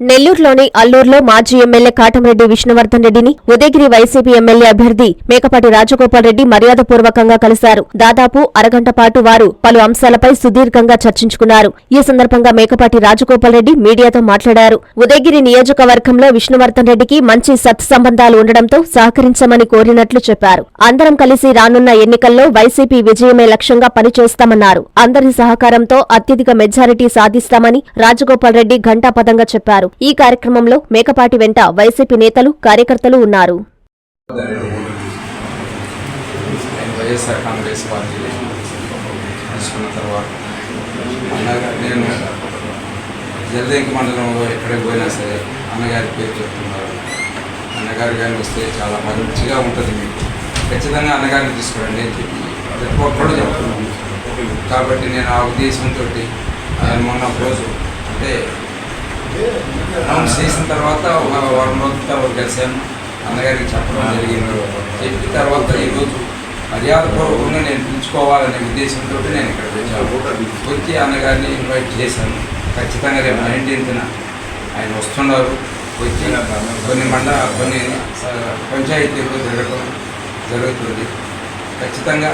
నెల్లూరులోని అల్లూరులో మాజీ ఎమ్మెల్యే కాటంరెడ్డి విష్ణువర్ధన్ రెడ్డిని ఉదయగిరి వైసీపీ ఎమ్మెల్యే అభ్యర్థి మేకపాటి రాజగోపాల్ రెడ్డి మర్యాదపూర్వకంగా కలిశారు. దాదాపు అరగంట పాటు వారు పలు అంశాలపై సుదీర్ఘంగా చర్చించుకున్నారు. ఈ సందర్భంగా మేకపాటి రాజగోపాల్ రెడ్డి మీడియాతో మాట్లాడారు. ఉదయగిరి నియోజకవర్గంలో విష్ణువర్ధన్ రెడ్డికి మంచి సత్సంబంధాలు ఉండడంతో సహకరించమని కోరినట్లు చెప్పారు. అందరం కలిసి రానున్న ఎన్నికల్లో వైసీపీ విజయమే లక్ష్యంగా పనిచేస్తామన్నారు. అందరి సహకారంతో అత్యధిక మెజారిటీ సాధిస్తామని రాజగోపాల్ రెడ్డి ఘంటాపదంగా చెప్పారు. ఈ కార్యక్రమంలో మేకపాటి వెంట వైసీపీ నేతలు కార్యకర్తలు ఉన్నారు. వైఎస్ఆర్ కాంగ్రెస్ పార్టీ తీసుకున్న తర్వాత అన్నగా నేను జలదంకి మండలంలో ఎక్కడికి పోయినా సరే అన్నగారి పేరు చెప్తున్నారు. అన్నగారు కానీ వస్తే చాలా మంచిగా ఉంటుంది మీకు. ఖచ్చితంగా అన్నగారిని తీసుకురండి అని చెప్పి ప్రతి ఒక్కరు చెప్తున్నాను. కాబట్టి నేను ఆ ఉద్దేశంతో మొన్న రోజు అంటే అనౌన్స్ చేసిన తర్వాత ఒక వారం రోజుల తర్వాత కలిశాను అన్నగారికి చెప్పడం జరిగింది. చెప్పిన తర్వాత ఈరోజు మర్యాదపూర్వకంగా నేను పిలుచుకోవాలనే ఉద్దేశంతో నేను ఇక్కడ వచ్చాను. వచ్చి అన్నగారిని ఇన్వైట్ చేశాను. ఖచ్చితంగా రేపు నైన్టీన్త్న ఆయన వస్తున్నారు. వచ్చి కొన్ని మండ కొన్ని పంచాయతీలు జరగడం జరుగుతుంది. ఖచ్చితంగా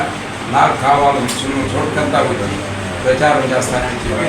నాకు కావాలని చిన్న చోటుకంతా వచ్చి ప్రచారం చేస్తానని చెప్పి